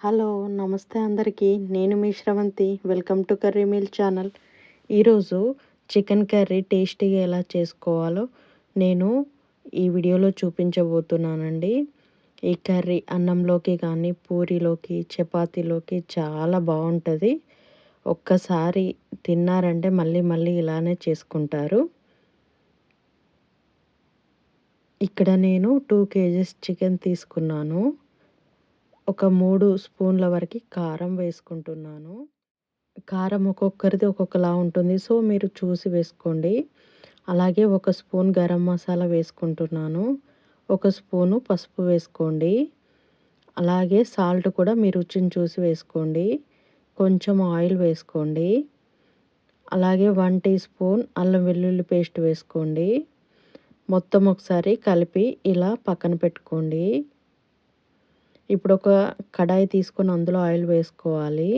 Hello నమస్తే అందరికీ. నేను మీ Sravanthi. Welcome to curry meal channel. ఈరోజు చికెన్ కర్రీ టేస్టీగా ఎలా చేసుకోవాలో నేను ఈ వీడియోలో చూపించబోతున్నానండి. ఈ కర్రీ అన్నంలోకి కానీ పూరిలోకి చపాతీలోకి చాలా బాగుంటుంది. ఒక్కసారి తిన్నారంటే మళ్ళీ మళ్ళీ ఇలానే చేసుకుంటారు. ఇక్కడ నేను టూ కేజీస్ చికెన్ తీసుకున్నాను. ఒక మూడు స్పూన్ల వరకు కారం వేసుకుంటున్నాను. కారం ఒక్కొక్కరిది ఒక్కొక్కలా ఉంటుంది. సో మీరు చూసి వేసుకోండి. అలాగే ఒక స్పూన్ గరం మసాలా వేసుకుంటున్నాను. ఒక స్పూను పసుపు వేసుకోండి. అలాగే సాల్ట్ కూడా మీ రుచిని చూసి వేసుకోండి. కొంచెం ఆయిల్ వేసుకోండి. అలాగే వన్ టీ స్పూన్ అల్లం వెల్లుల్లి పేస్ట్ వేసుకోండి. మొత్తం ఒకసారి కలిపి ఇలా పక్కన పెట్టుకోండి. ఇప్పుడు ఒక కడాయి తీసుకొని అందులో ఆయిల్ వేసుకోవాలి.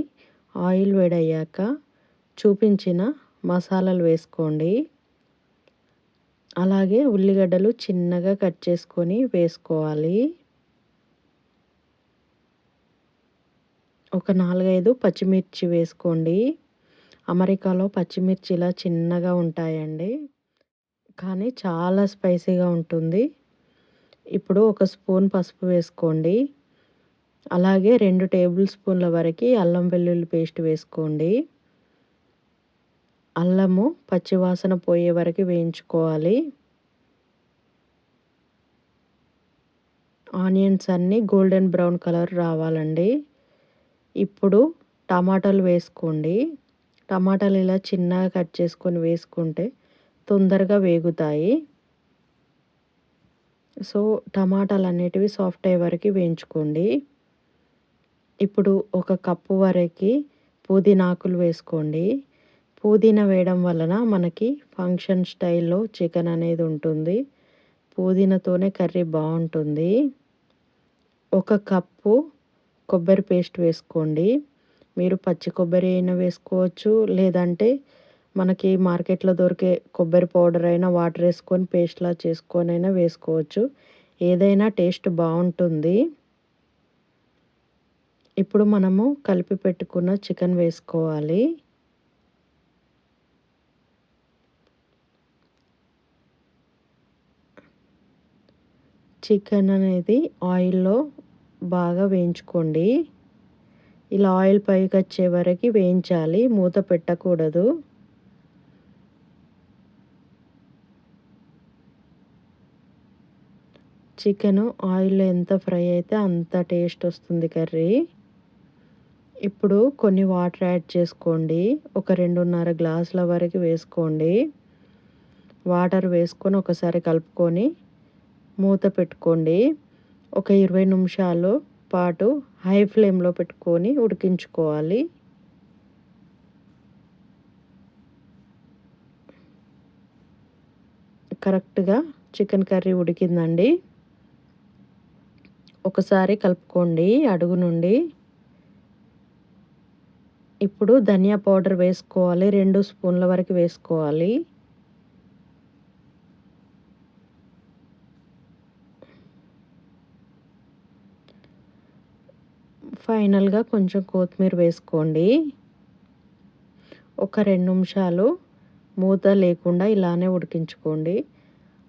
ఆయిల్ వేడయ్యాక చూపించిన మసాలాలు వేసుకోండి. అలాగే ఉల్లిగడ్డలు చిన్నగా కట్ చేసుకొని వేసుకోవాలి. ఒక నాలుగైదు పచ్చిమిర్చి వేసుకోండి. అమెరికాలో పచ్చిమిర్చి ఇలా చిన్నగా ఉంటాయండి. కానీ చాలా స్పైసీగా ఉంటుంది. ఇప్పుడు ఒక స్పూన్ పసుపు వేసుకోండి. అలాగే రెండు టేబుల్ స్పూన్ల వరకు అల్లం వెల్లుల్లి పేస్ట్ వేసుకోండి. అల్లము పచ్చివాసన పోయే వరకు వేయించుకోవాలి. ఆనియన్స్ అన్నీ గోల్డెన్ బ్రౌన్ కలర్ రావాలండి. ఇప్పుడు టమాటాలు వేసుకోండి. టమాటాలు ఇలా చిన్నగా కట్ చేసుకొని వేసుకుంటే తొందరగా వేగుతాయి. సో టమాటాలు అనేటివి సాఫ్ట్ అయ్యే వరకు వేయించుకోండి. ఇప్పుడు ఒక కప్పు వరకు పుదీనాకులు వేసుకోండి. పుదీనా వేయడం వలన మనకి ఫంక్షన్ స్టైల్లో చికెన్ అనేది ఉంటుంది. పుదీనాతోనే కర్రీ బాగుంటుంది. ఒక కప్పు కొబ్బరి పేస్ట్ వేసుకోండి. మీరు పచ్చి కొబ్బరి అయినా వేసుకోవచ్చు లేదంటే మనకి మార్కెట్లో దొరికే కొబ్బరి పౌడర్ అయినా వాటర్ వేసుకొని పేస్ట్లా చేసుకొని అయినా వేసుకోవచ్చు. ఏదైనా టేస్ట్ బాగుంటుంది. ఇప్పుడు మనము కలిపి పెట్టుకున్న చికెన్ వేసుకోవాలి. చికెన్ అనేది ఆయిల్లో బాగా వేయించుకోండి. ఇలా ఆయిల్ పైకి వచ్చే వరకు వేయించాలి. మూత పెట్టకూడదు. చికెను ఆయిల్ ఎంత ఫ్రై అయితే అంత టేస్ట్ వస్తుంది కర్రీ. ఇప్పుడు కొన్ని వాటర్ యాడ్ చేసుకోండి. ఒక రెండున్నర గ్లాసుల వరకు వేసుకోండి. వాటర్ వేసుకొని ఒకసారి కలుపుకొని మూత పెట్టుకోండి. ఒక ఇరవై నిమిషాలు పాటు హై ఫ్లేమ్లో పెట్టుకొని ఉడికించుకోవాలి. కరెక్ట్గా చికెన్ కర్రీ ఉడికిందండి. ఒకసారి కలుపుకోండి అడుగు నుండి. ఇప్పుడు ధనియా పౌడర్ వేసుకోవాలి రెండు స్పూన్ల వరకు వేసుకోవాలి. ఫైనల్గా కొంచెం కొత్తిమీర వేసుకోండి. ఒక రెండు నిమిషాలు మూత లేకుండా ఇలానే ఉడికించుకోండి.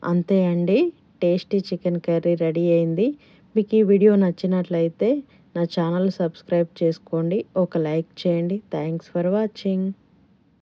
అంతే అండి టేస్టీ చికెన్ కర్రీ రెడీ అయింది. మీకు ఈ వీడియో నచ్చినట్లయితే నా ఛానల్ సబ్స్క్రైబ్ చేసుకోండి. ఒక లైక్ చేయండి. Thanks for watching.